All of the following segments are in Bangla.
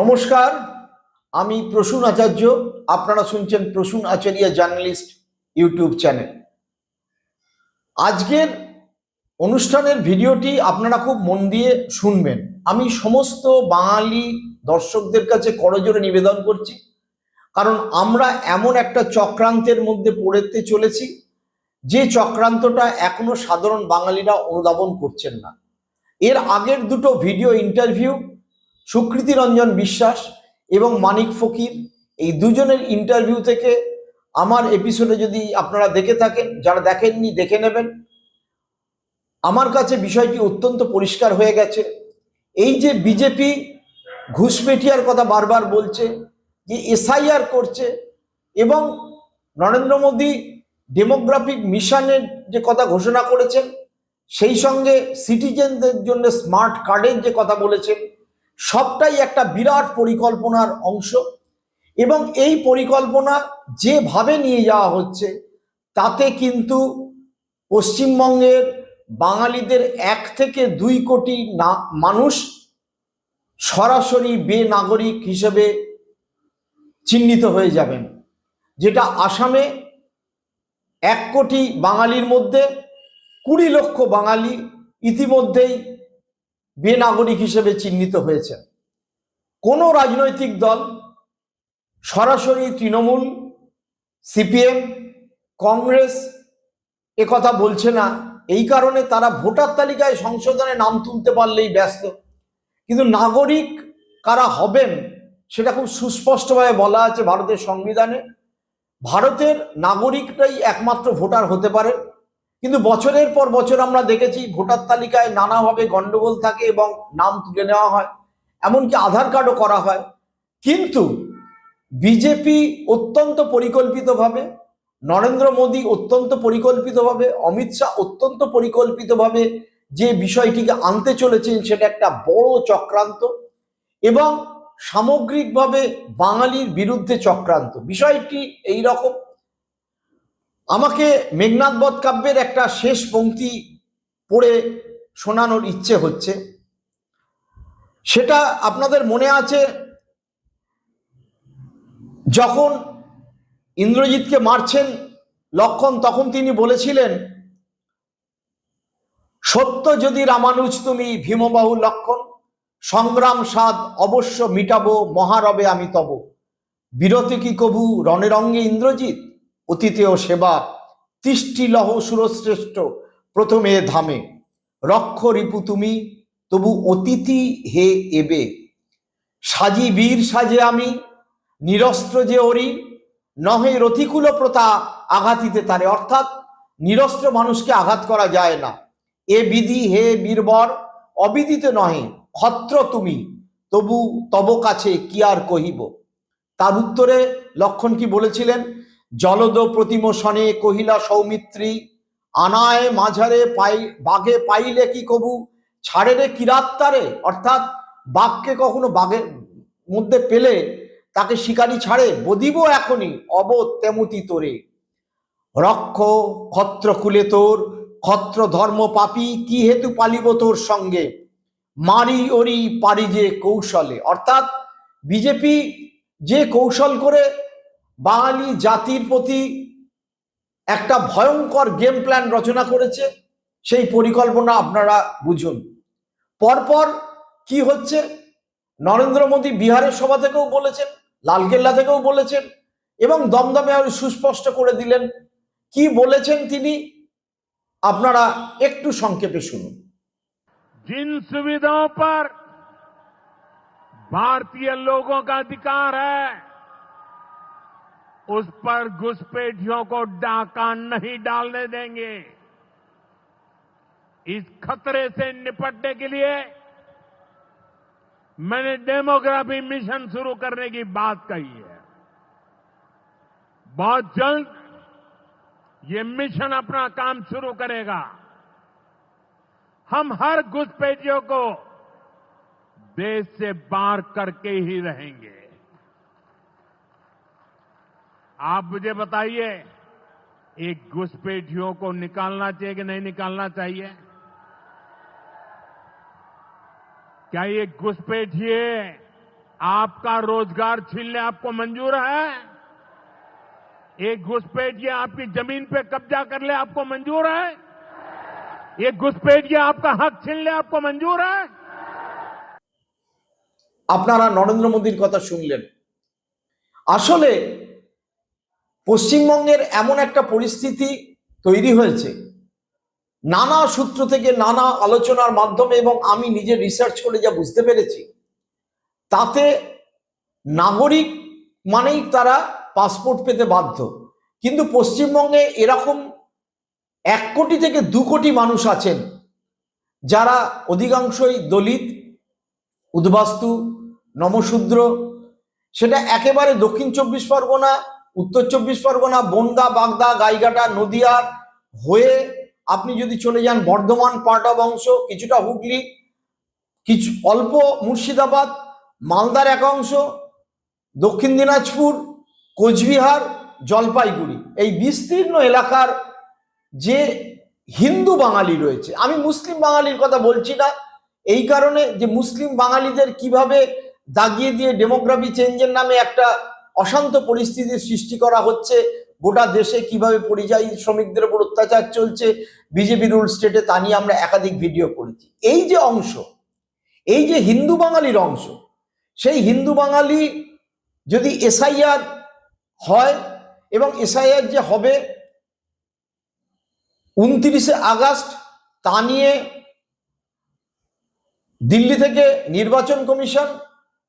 নমস্কার, আমি প্রসূন আচার্য। আপনারা শুনছেন Prasun Acharya journalist YouTube channel. আজকের অনুষ্ঠানের ভিডিওটি আপনারা খুব মন দিয়ে শুনবেন। আমি সমস্ত বাঙালি দর্শকদের কাছে করজোরে নিবেদন করছি, কারণ আমরা এমন একটা চক্রান্তের মধ্যে পড়তে চলেছি, যে চক্রান্তটা এখনও সাধারণ বাঙালিরা অনুধাবন করছেন না। এর আগের দুটো ভিডিও ইন্টারভিউ সুকৃতি রঞ্জন বিশ্বাস এবং মানিক ফকির, এই দুজনের ইন্টারভিউ থেকে আমার এপিসোডে যদি আপনারা দেখে থাকেন, যারা দেখেননি দেখে নেবেন। আমার কাছে বিষয়টি অত্যন্ত পরিষ্কার হয়ে গেছে। এই যে বিজেপি ঘুষপেটিয়ার কথা বারবার বলছে, যে এসআইআর করছে এবং নরেন্দ্র মোদী ডেমোগ্রাফিক মিশনের যে কথা ঘোষণা করেছেন, সেই সঙ্গে সিটিজেনদের জন্য স্মার্ট কার্ডের যে কথা বলেছেন সবটাই একটা বিরাট পরিকল্পনার অংশ এবং এই পরিকল্পনা যেভাবে নিয়ে যাওয়া হচ্ছে, তাতে কিন্তু পশ্চিমবঙ্গের বাঙালিদের এক থেকে দুই কোটি না, মানুষ সরাসরি বেনাগরিক হিসেবে চিহ্নিত হয়ে যাবেন। যেটা আসামে এক কোটি বাঙালির মধ্যে কুড়ি লক্ষ বাঙালি ইতিমধ্যেই বেনাগরিক হিসেবে চিহ্নিত হয়েছেন। কোনো রাজনৈতিক দল সরাসরি তৃণমূল, সিপিএম, কংগ্রেস এ কথা বলছে না। এই কারণে তারা ভোটার তালিকায় সংশোধনে নাম তুলতে পারলেই ব্যস্ত। কিন্তু নাগরিক কারা হবেন সেটা খুব সুস্পষ্টভাবে বলা আছে ভারতের সংবিধানে। ভারতের নাগরিকরাই একমাত্র ভোটার হতে পারে কিন্তু বছরের পর বছর আমরা দেখেছি ভোটার তালিকায় নানাভাবে গন্ডগোল থাকে এবং নাম তুলে নেওয়া হয়, এমনকি আধার কার্ডও করা হয়। কিন্তু বিজেপি অত্যন্ত পরিকল্পিতভাবে, নরেন্দ্র মোদী অত্যন্ত পরিকল্পিতভাবে, অমিত শাহ অত্যন্ত পরিকল্পিতভাবে যে বিষয়টিকে আনতে চলেছেন সেটা একটা বড় চক্রান্ত এবং সামগ্রিকভাবে বাঙালির বিরুদ্ধে চক্রান্ত। বিষয়টি এই রকম আমাকে মেঘনাথ বধ কাব্যের একটা শেষ পংক্তি পড়ে শোনানোর ইচ্ছে হচ্ছে। সেটা আপনাদের মনে আছে, যখন ইন্দ্রজিৎকে মারছেন লক্ষণ, তখন তিনি বলেছিলেন, সত্য যদি রামানুজ তুমি ভীমবাহু লক্ষণ, সংগ্রাম সাদ অবশ্য মিটাবো মহারবে আমি তব। বিরতি কি কভু রণে রঙ্গে ইন্দ্রজিৎ? অতীতেও সেবা তিষ্টি লহ সুরশ্রেষ্ঠ প্রথমে ধামে। রক্ষ রিপু তুমি, তবু অতিথি হে এবে। সাজি বীর সাজে আমি, নিরস্ত্র যে ওরি নহে রতিকুল প্রতা আঘাতিতে তারে। অর্থাৎ নিরস্ত্র মানুষকে আঘাত করা যায় না। এ বিধি হে বীরবর, অবিদিত নহে, ক্ষত্র তুমি, তবু তব কাছে কি আর কহিব? তার উত্তরে লক্ষণ কি বলেছিলেন? জলদ প্রতিম কহিলা সৌমিত্রী, আনায় মাঝারে পাই, বাঘে পাইলে কি কবু? ছাড়ে রে কিরাত্তারে অর্থাৎ বাঘকে কখনো বাঘের মধ্যে পেলে তাকে শিকারি ছাড়ে? বদিব এখনই অব তেমতি তোরে। রক্ষ, ক্ষত্র কুলে তোর, ক্ষত্র ধর্ম পাপি, কি হেতু পালিব তোর সঙ্গে? মারি ওরি পারি যে কৌশলে। অর্থাৎ বিজেপি যে কৌশল করে বাঙালি জাতির প্রতি একটা ভয়ঙ্কর গেম প্ল্যান রচনা করেছে সেই পরিকল্পনা আপনারা বুঝুন পরপর কি হচ্ছে নরেন্দ্র মোদী বিহারের সভা থেকেও বলেছেন লালকেল্লা থেকেও বলেছেন এবং দমদমে আরো সুস্পষ্ট করে দিলেন কি বলেছেন তিনি আপনারা একটু সংক্ষেপে শুনুন जिन सुविधाओं पर भारतीय लोगों का अधिकार है उस पर घुसपैठियों को डाका नहीं डालने देंगे। इस खतरे से निपटने के लिए मैंने डेमोग्राफी मिशन शुरू करने की बात कही है। बहुत जल्द ये मिशन अपना काम शुरू करेगा। हम हर घुसपैठियों को देश से बाहर करके ही रहेंगे। आप मुझे बताइए एक घुसपैठियों को निकालना चाहिए कि नहीं निकालना चाहिए क्या ये घुसपैठिए आपका रोजगार छीनने आपको मंजूर है एक घुसपैठिए आपकी जमीन पे कब्जा कर ले आपको मंजूर है एक घुसपैठिए आपका हक छीन ले आपको मंजूर है আপনারা নরেন্দ্র মোদীর কথা শুনলেন আসলে পশ্চিমবঙ্গের এমন একটা পরিস্থিতি তৈরি হয়েছে। নানা সূত্র থেকে নানা আলোচনার মাধ্যমে এবং আমি নিজে রিসার্চ করে যা বুঝতে পেরেছি, তাতে নাগরিক মানেই তারা পাসপোর্ট পেতে বাধ্য। কিন্তু পশ্চিমবঙ্গে এরকম এক কোটি থেকে দু কোটি মানুষ আছেন, যারা অধিকাংশই দলিত, উদ্বাস্তু, নমশূদ্র, সেটা একেবারে দক্ষিণ চব্বিশ পরগনা উত্তর চব্বিশ পরগনা, বনগা, বাগদা, গাইঘাটা নদিয়ার হয়ে আপনি যদি চলে যান বর্ধমান অফ অংশ কিছুটা হুগলি, কিছু অল্প মুর্শিদাবাদ, মালদার এক অংশ, দক্ষিণ দিনাজপুর, কোচবিহার, জলপাইগুড়ি। এই বিস্তীর্ণ এলাকার যে হিন্দু বাঙালি রয়েছে, আমি মুসলিম বাঙালির কথা বলছি না, এই কারণে যে মুসলিম বাঙালিদের কীভাবে দাগিয়ে দিয়ে ডেমোগ্রাফি চেঞ্জের নামে একটা অশান্ত পরিস্থিতির সৃষ্টি করা হচ্ছে। গোটা দেশে কীভাবে পরিযায়ী শ্রমিকদের উপর অত্যাচার চলছে, বিজেপি রুল স্টেটে তা নিয়ে আমরা একাধিক ভিডিও করেছি। এই যে অংশ, এই যে হিন্দু বাঙালির অংশ, সেই হিন্দু বাঙালি যদি এসআইআর হয় এবং এসআইআর যে হবে উনত্রিশে আগস্ট, তা নিয়ে দিল্লি থেকে নির্বাচন কমিশন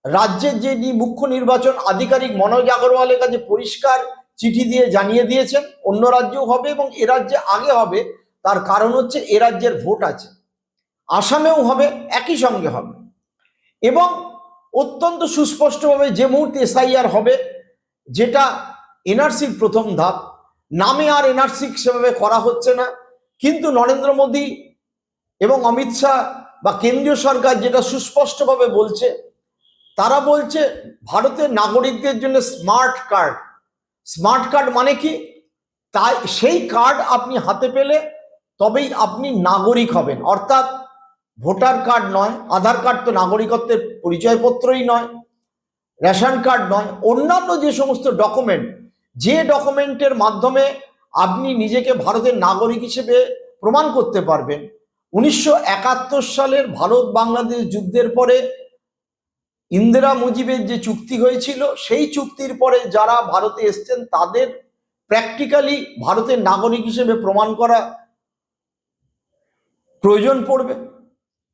রাজ্যের যে মুখ্য নির্বাচন আধিকারিক মনোজ আগরওয়ালের কাছে পরিষ্কার চিঠি দিয়ে জানিয়ে দিয়েছেন, অন্য রাজ্যেও হবে এবং এ রাজ্যে আগে হবে। তার কারণ হচ্ছে এ রাজ্যের ভোট আছে। আসামেও হবে, একই সঙ্গে হবে। এবং অত্যন্ত সুস্পষ্টভাবে যে মুহূর্তে এসআইআর হবে, যেটা এনআরসির প্রথম ধাপ, নামে আর এনআরসি সেভাবে করা হচ্ছে না। কিন্তু নরেন্দ্র মোদী এবং অমিত শাহ বা কেন্দ্রীয় সরকার যেটা সুস্পষ্টভাবে বলছে তারা বলছে ভারতের নাগরিকদের জন্য স্মার্ট কার্ড স্মার্ট কার্ড মানে কি? তাই সেই কার্ড আপনি হাতে পেলে তবেই আপনি নাগরিক হবেন। অর্থাৎ ভোটার কার্ড নয়, আধার কার্ড তো নাগরিকত্বের পরিচয়পত্রই নয়, রেশন কার্ড নয়, অন্যান্য যে সমস্ত ডকুমেন্ট যে ডকুমেন্টের মাধ্যমে আপনি নিজেকে ভারতের নাগরিক হিসেবে প্রমাণ করতে পারবেন। উনিশশো একাত্তর সালের ভারত বাংলাদেশ যুদ্ধের পরে ইন্দিরা মুজিবের যে চুক্তি হয়েছিল, সেই চুক্তির পরে যারা ভারতে এসছেন, তাদের প্র্যাকটিক্যালি ভারতের নাগরিক হিসেবে প্রমাণ করা প্রয়োজন পড়বে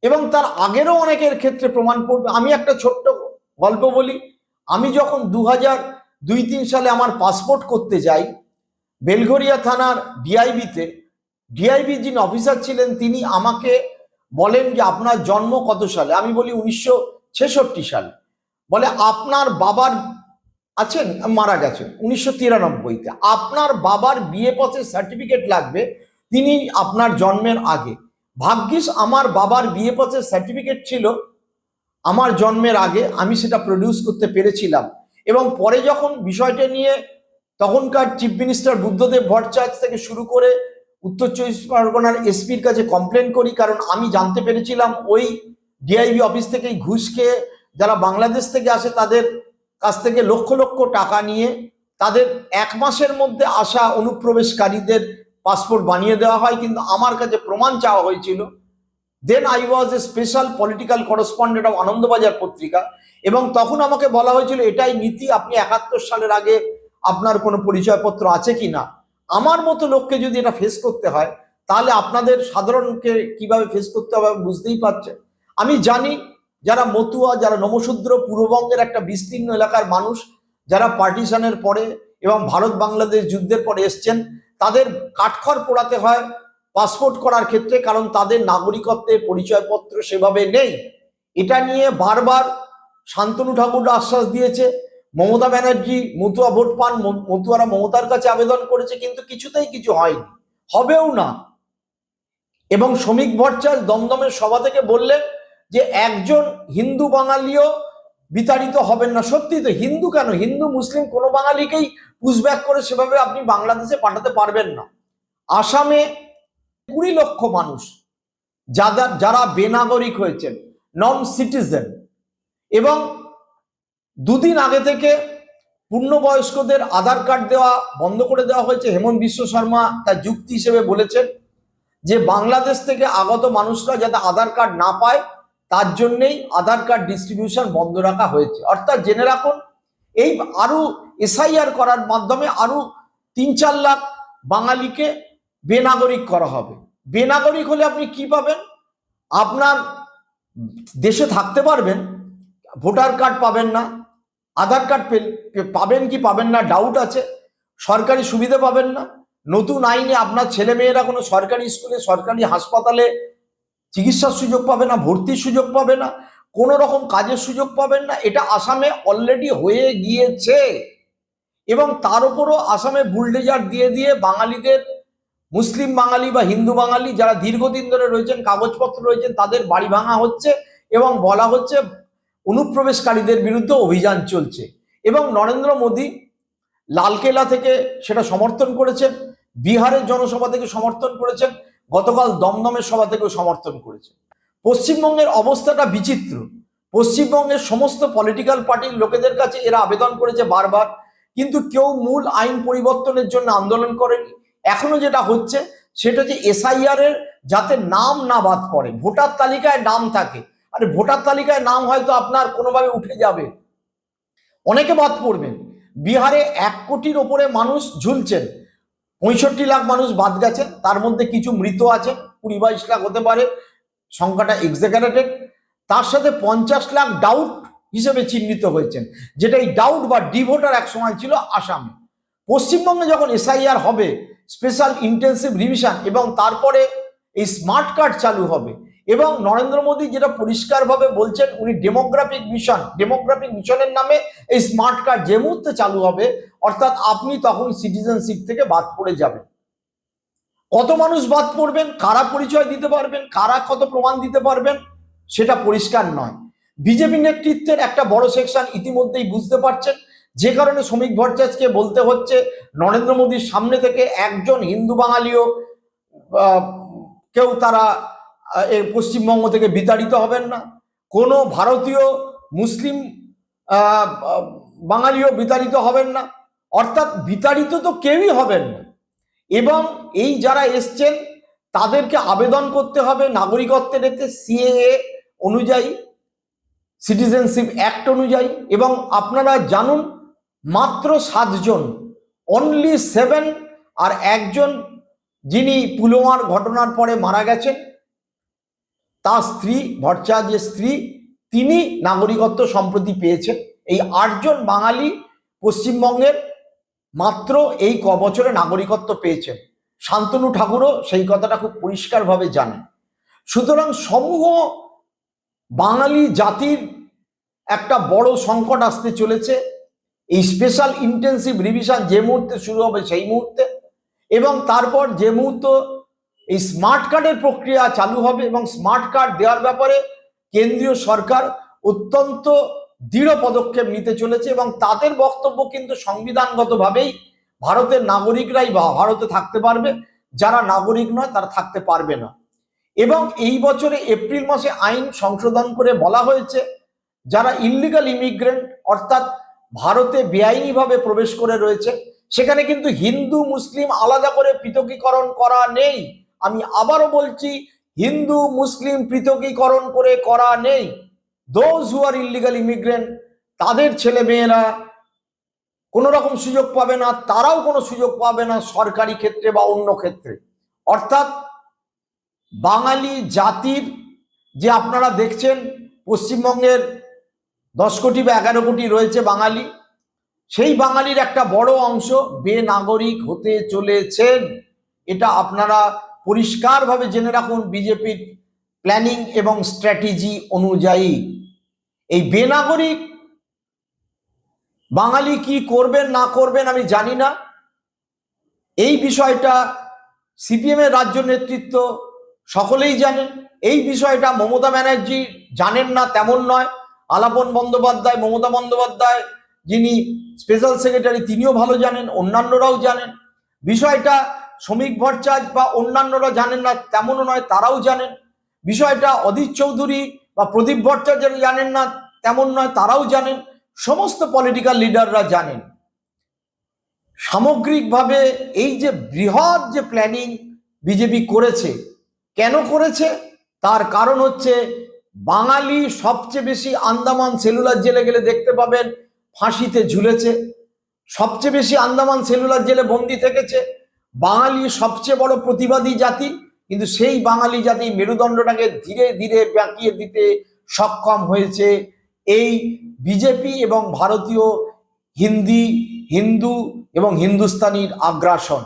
এবং তার আগেরও অনেকের ক্ষেত্রে প্রমাণ পড়বে। আমি একটা ছোট্ট গল্প বলি। আমি যখন দু হাজার দুই তিন সালে আমার পাসপোর্ট করতে যাই বেলঘরিয়া থানার ডিআইবিতে, ডিআইবি যিনি অফিসার ছিলেন, তিনি আমাকে বলেন যে, আপনার জন্ম কত সালে? আমি বলি, উনিশশো ছেষট্টি সাল। বলে আপনার বাবার আছেন, মারা গেছেন উনিশশো তিরানব্বইতে। আপনার বাবার বিয়ে পথের সার্টিফিকেট লাগবে, তিনি আপনার জন্মের আগে। ভাগ্যিস আমার বাবার বিয়ে পথের সার্টিফিকেট ছিল, আমার জন্মের আগে আমি সেটা প্রডিউস করতে পেরেছিলাম। এবং পরে যখন বিষয়টা নিয়ে তখনকার চিফ মিনিস্টার বুদ্ধদেব ভট্টাচার্য থেকে শুরু করে উত্তর চব্বিশ পরগনার এসপির কাছে কমপ্লেন করি, কারণ আমি জানতে পেরেছিলাম ওই ডিআইবি অফিস থেকেই ঘুষ খেয়ে যারা বাংলাদেশ থেকে আসে তাদের কাছ থেকে লক্ষ লক্ষ টাকা নিয়ে তাদের এক মাসের মধ্যে আসা অনুপ্রবেশকারীদের পাসপোর্ট বানিয়ে দেওয়া হয়। কিন্তু আমার কাছে প্রমাণ চাওয়া হয়েছিল। Then I was a special political correspondent of Anandabazar Patrika এবং তখন আমাকে বলা হয়েছিল, এটাই নীতি, আপনি একাত্তর সালের আগে আপনার কোনো পরিচয়পত্র আছে কি না? আমার মতো লোককে যদি এটা ফেস করতে হয়, তাহলে আপনাদের সাধারণকে কীভাবে ফেস করতে হবে বুঝতেই পারছেন। আমি জানি যারা মতুয়া, যারা নমশূদ্র, পূর্ববঙ্গের একটা বিস্তীর্ণ এলাকার মানুষ, যারা পার্টিশনের পরে এবং ভারত বাংলাদেশ যুদ্ধের পরে এসছেন, তাদের কাঠখড় পোড়াতে হয় পাসপোর্ট করার ক্ষেত্রে, কারণ তাদের নাগরিকত্বের পরিচয়পত্র সেভাবে নেই। এটা নিয়ে বারবার শান্তনু ঠাকুর আশ্বাস দিয়েছে। মমতা ব্যানার্জি মতুয়া ভোট পান মতুয়ারা মমতার কাছে আবেদন করেছে, কিন্তু কিছুতেই কিছু হয়নি। হবেও না। এবং শ্রমিক ভট্টাচার্য দমদমের সভা থেকে বললেন যে একজন হিন্দু বাঙালিও বিতাড়িত হবেন না। সত্যি তো হিন্দু কেন? হিন্দু, মুসলিম কোনো বাঙালিকেই পুশব্যাক করে সেভাবে আপনি বাংলাদেশে পাঠাতে পারবেন না। আসামে কুড়ি লক্ষ মানুষ যারা যারা বেনাগরিক হয়েছেন নন সিটিজেন এবং দুদিন আগে থেকে পূর্ণবয়স্কদের আধার কার্ড দেওয়া বন্ধ করে দেওয়া হয়েছে। হেমন্ত বিশ্ব শর্মা তার যুক্তি হিসেবে বলেছেন যে, বাংলাদেশ থেকে আগত মানুষরা যাতে আধার কার্ড না পায় তার জন্যেই আধার কার্ড ডিস্ট্রিবিউশন বন্ধ রাখা হয়েছে। অর্থাৎ জেনে রাখুন, এই আরও এসআইআর করার মাধ্যমে আরও তিন চার লাখ বাঙালিকে বেনাগরিক করা হবে। বেনাগরিক হলে আপনি কি পাবেন? আপনার দেশে থাকতে পারবেন, ভোটার কার্ড পাবেন না, আধার কার্ড পাবেন কি পাবেন না ডাউট আছে, সরকারি সুবিধা পাবেন না, নতুন আইনে আপনার ছেলে মেয়েরা কোনো সরকারি স্কুলে, সরকারি হাসপাতালে চিকিৎসার সুযোগ পাবে না, ভর্তির সুযোগ পাবে না, কোনো রকম কাজের সুযোগ পাবেন না, এটা আসামে অলরেডি হয়ে গিয়েছে। এবং তার উপরও আসামে বুলডেজার দিয়ে দিয়ে বাঙালিদের, মুসলিম বাঙালি বা হিন্দু বাঙালি যারা দীর্ঘদিন ধরে রয়েছেন, কাগজপত্র রয়েছেন, তাদের বাড়ি ভাঙা হচ্ছে এবং বলা হচ্ছে অনুপ্রবেশকারীদের বিরুদ্ধে অভিযান চলছে। এবং নরেন্দ্র মোদী লালকেলা থেকে সেটা সমর্থন করেছেন, বিহারের জনসভা থেকে সমর্থন করেছেন গতকাল দমদমের সভা থেকেও সমর্থন করেছে। পশ্চিমবঙ্গের অবস্থাটা বিচিত্র। পশ্চিমবঙ্গের সমস্ত পলিটিক্যাল পার্টির লোকেদের কাছে এরা আবেদন করেছে বারবার, কিন্তু কেউ মূল আইন পরিবর্তনের জন্য আন্দোলন করেনি। এখনও যেটা হচ্ছে, সেটা হচ্ছে এসআইআর এর যাতে নাম না বাদ পড়ে, ভোটার তালিকায় নাম থাকে, আরে ভোটার তালিকায় নাম হয়তো আপনার কোনোভাবে উঠে যাবে। অনেকে বাদ পড়বেন। বিহারে এক কোটির ওপরে মানুষ ঝুলছেন। পঁয়ষট্টি লাখ মানুষ বাদ গেছে, তার মধ্যে কিছু মৃত আছে, কুড়ি বাইশ লাখ হতে পারে, সংখ্যাটা এক্সাগারেটেড তার সাথে পঞ্চাশ লাখ ডাউট হিসেবে চিহ্নিত হয়েছেন, যেটা এই ডাউট বা ডিভোটার এক সময় ছিল আসামে। পশ্চিমবঙ্গে যখন এসআইআর হবে স্পেশাল ইন্টেন্সিভ রিভিশন এবং তারপরে এই স্মার্ট কার্ড চালু হবে এবং নরেন্দ্র মোদী যেটা পরিষ্কারভাবে বলছেন, উনি ডেমোগ্রাফিক মিশন ডেমোগ্রাফিক মিশনের নামে এই স্মার্ট কার্ড যে মুহূর্তে চালু হবে, অর্থাৎ আপনি তখন সিটিজেনশিপ থেকে বাদ পড়ে যাবেন। কত মানুষ বাদ পড়বেন, কারা পরিচয় দিতে পারবেন, কারা কত প্রমাণ দিতে পারবেন, সেটা পরিষ্কার নয়। বিজেপি নেতৃত্বের একটা বড় সেকশন ইতিমধ্যেই বুঝতে পারছেন, যে কারণে শ্রমিক ভট্টাচার্যকে বলতে হচ্ছে, নরেন্দ্র মোদীর সামনে থেকে একজন হিন্দু বাঙালিও কেউ তারা এই পশ্চিমবঙ্গ থেকে বিতাড়িত হবেন না। কোনো ভারতীয়, মুসলিম বাঙালিও বিতাড়িত হবেন না। অর্থাৎ বিতাড়িত তো কেউই হবেন না। এবং এই যারা এসছেন, তাদেরকে আবেদন করতে হবে নাগরিকত্বের এতে সিএএ অনুযায়ী সিটিজেনশিপ অ্যাক্ট অনুযায়ী। এবং আপনারা জানুন, মাত্র সাতজন অনলি সেভেন আর একজন যিনি পুলওয়ামার ঘটনার পরে মারা গেছেন তার স্ত্রী, ভট্টাচার্যের স্ত্রী, তিনি নাগরিকত্ব সম্প্রতি পেয়েছেন। এই আটজন বাঙালি পশ্চিমবঙ্গের মাত্র এই ক বছরে নাগরিকত্ব পেয়েছেন। শান্তনু ঠাকুরও সেই কথাটা খুব পরিষ্কারভাবে জানেন। সুতরাং সমূহ বাঙালি জাতির একটা বড় সংকট আসতে চলেছে। এই স্পেশাল ইন্টেন্সিভ রিভিশন যে মুহূর্তে শুরু হবে সেই মুহূর্তে এবং তারপর যে মুহূর্ত এই স্মার্ট কার্ডের প্রক্রিয়া চালু হবে এবং স্মার্ট কার্ড দেওয়ার ব্যাপারে কেন্দ্রীয় সরকার অত্যন্ত দৃঢ় পদক্ষেপ নিতে চলেছে এবং তাদের বক্তব্য কিন্তু সংবিধানগতভাবেই ভারতের নাগরিকরাই বা ভারতে থাকতে পারবে। যারা নাগরিক নয়, তারা থাকতে পারবে না। এবং এই বছরে এপ্রিল মাসে আইন সংশোধন করে বলা হয়েছে, যারা ইলিগাল ইমিগ্রেন্ট অর্থাৎ ভারতে বেআইনিভাবে প্রবেশ করে রয়েছে, সেখানে কিন্তু হিন্দু, মুসলিম আলাদা করে পৃথকীকরণ করা নেই। আমি আবারও বলছি, হিন্দু, মুসলিম পৃথকীকরণ করে করা নেই। Those who are illegal immigrant তাদের ছেলে মেয়েরা কোনো রকম সুযোগ পাবে না, তারাও কোনো সুযোগ পাবে না সরকারি ক্ষেত্রে বা অন্য ক্ষেত্রে। অর্থাৎ বাঙালি জাতির যে আপনারা দেখছেন, পশ্চিমবঙ্গের দশ কোটি বা এগারো কোটি রয়েছে বাঙালি, সেই বাঙালির একটা বড় অংশ বেনাগরিক হতে চলেছেন। এটা আপনারা পরিষ্কারভাবে জেনে রাখুন বিজেপির প্ল্যানিং এবং স্ট্র্যাটেজি অনুযায়ী। এই বেনাগরিক বাঙালি কি করবেন, না করবেন আমি জানি না। এই বিষয়টা সিপিএম এর রাজ্য নেতৃত্ব সকলেই জানেন। এই বিষয়টা মমতা ব্যানার্জি জানেন না, তেমন নয়। আলাপন বন্দ্যোপাধ্যায়, মমতা বন্দ্যোপাধ্যায় যিনি স্পেশাল সেক্রেটারি তিনিও ভালো জানেন, অন্যান্যরাও জানেন। বিষয়টা শ্রমিক ভট্টাচার্য বা অন্যান্যরা জানেন না, তেমনও নয় তারাও জানেন। বিষয়টা অধীর চৌধুরী বা প্রদীপ ভট্টাচার্য জানেন না, তেমন নয় তারাও জানেন। সমস্ত পলিটিক্যাল লিডাররা জানেন। সামগ্রিকভাবে এই যে বৃহৎ যে প্ল্যানিং বিজেপি করেছে, কেন করেছে? তার কারণ হচ্ছে বাঙালি সবচেয়ে বেশি আন্দামান সেলুলার জেলে গেলে দেখতে পাবেন, ফাঁসিতে ঝুলেছে। সবচেয়ে বেশি আন্দামান সেলুলার জেলে বন্দি থেকেছে। বাঙালি সবচেয়ে বড় প্রতিবাদী জাতি, কিন্তু সেই বাঙালি জাতি মেরুদণ্ডটাকে ধীরে ধীরে বাঁকিয়ে দিতে সক্ষম হয়েছে এই বিজেপি এবং ভারতীয় হিন্দি, হিন্দু এবং হিন্দুস্তানির আগ্রাসন।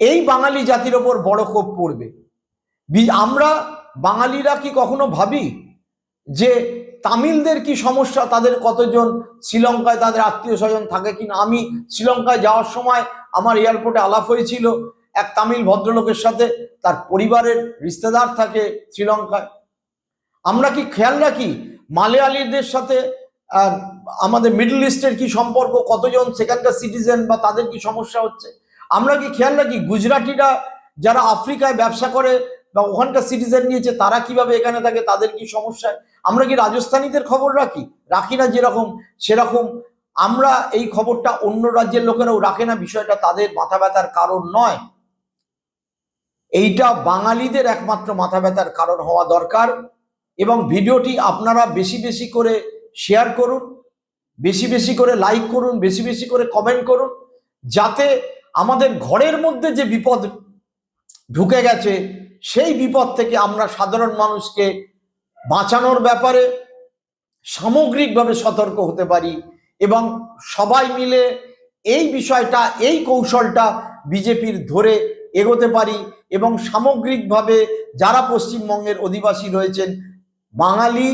এই বাঙালি জাতির ওপর বড় ক্ষোভ পড়বে। আমরা বাঙালিরা কি কখনো ভাবি যে তামিলদের কি সমস্যা? তাদের কতজন শ্রীলঙ্কায় তাদের আত্মীয় স্বজন থাকে কিনা? আমি শ্রীলঙ্কায় যাওয়ার সময় আমার এয়ারপোর্টে আলাপ হয়েছিল। এক তামিল ভদ্রলোকের সাথে তার পরিবারের রিস্তেদার থাকে শ্রীলঙ্কায়। আমরা কি খেয়াল রাখি মালয়ালিদের সাথে আমাদের মিডল ইস্টের কি সম্পর্ক, কতজন সেখানকার সিটিজেন বা তাদের কি সমস্যা হচ্ছে? আমরা কি খেয়াল রাখি গুজরাটিরা যারা আফ্রিকায় ব্যবসা করে বা ওখানকার সিটিজেন নিয়েছে, তারা কীভাবে এখানে থাকে, তাদের কি সমস্যা? আমরা কি রাজস্থানীদের খবর রাখি? রাখি না যেরকম, সেরকম আমরা এই খবরটা অন্য রাজ্যের লোকেরাও রাখে না, বিষয়টা তাদের মাথা ব্যথার কারণ নয়। এইটা বাঙালিদের একমাত্র মাথা ব্যথার কারণ হওয়া দরকার এবং ভিডিওটি আপনারা বেশি বেশি করে শেয়ার করুন, বেশি বেশি করে লাইক করুন, বেশি বেশি করে কমেন্ট করুন, যাতে আমাদের ঘরের মধ্যে যে বিপদ ঢুকে গেছে, সেই বিপদ থেকে আমরা সাধারণ মানুষকে বাঁচানোর ব্যাপারে সামগ্রিকভাবে সতর্ক হতে পারি। এবং সবাই মিলে এই বিষয়টা, এই কৌশলটা বিজেপির ধরে এগোতে পারি এবং সামগ্রিকভাবে যারা পশ্চিমবঙ্গের অধিবাসী রয়েছেন, বাঙালি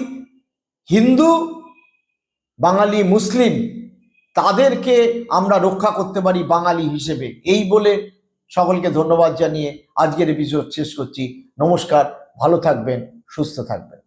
হিন্দু, বাঙালি মুসলিম, তাদেরকে আমরা রক্ষা করতে পারি বাঙালি হিসেবে। এই বলে সকলকে ধন্যবাদ জানিয়ে আজকের এপিসোড শেষ করছি। নমস্কার, ভালো থাকবেন, সুস্থ থাকবেন।